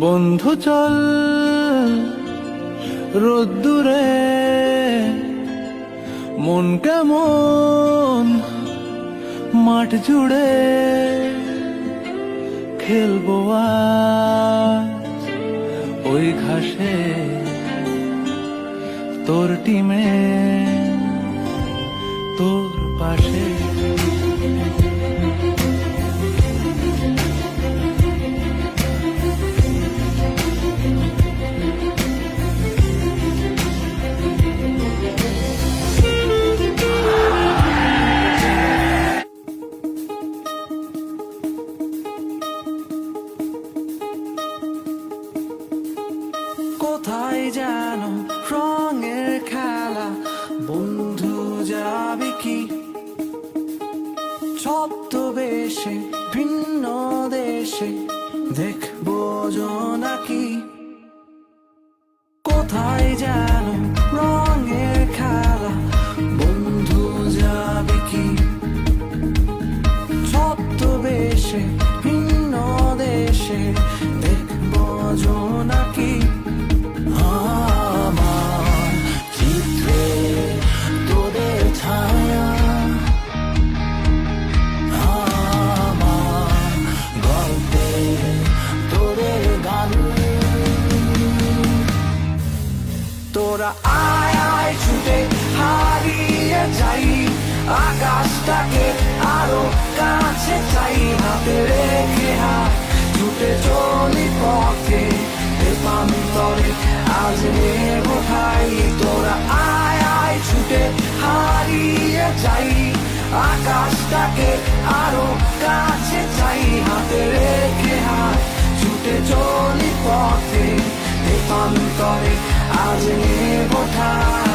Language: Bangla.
বন্ধু চল রোদ্দুরে মন কেমন? মাঠ জুড়ে খেলব ওই ঘাসে তোর টিমে কোথায় যেন রঙের খেলা, বন্ধু যাবে কি? ছদ্মবেশে, ভিন্ন দেশে দেখব নাকি কোথায় যেন রঙের খেলা, বন্ধু যাবে কি? ছদ্মবেশে তোরা আয় আয়, ছুটে হারিয়ে যাই। আকাশটাকে আরও কাছে চাই, হাতে রেখে হাত ছুটে চলি পথে। দেবান্তরে আজ কোথায় তোরা আয় আয়, ছুটে হারিয়ে যাই। আকাশটাকে আরও কাছে চাই, হাতে রেখে হাত ছুটে চলি পথে। দেবান্তরে আজ কোথায়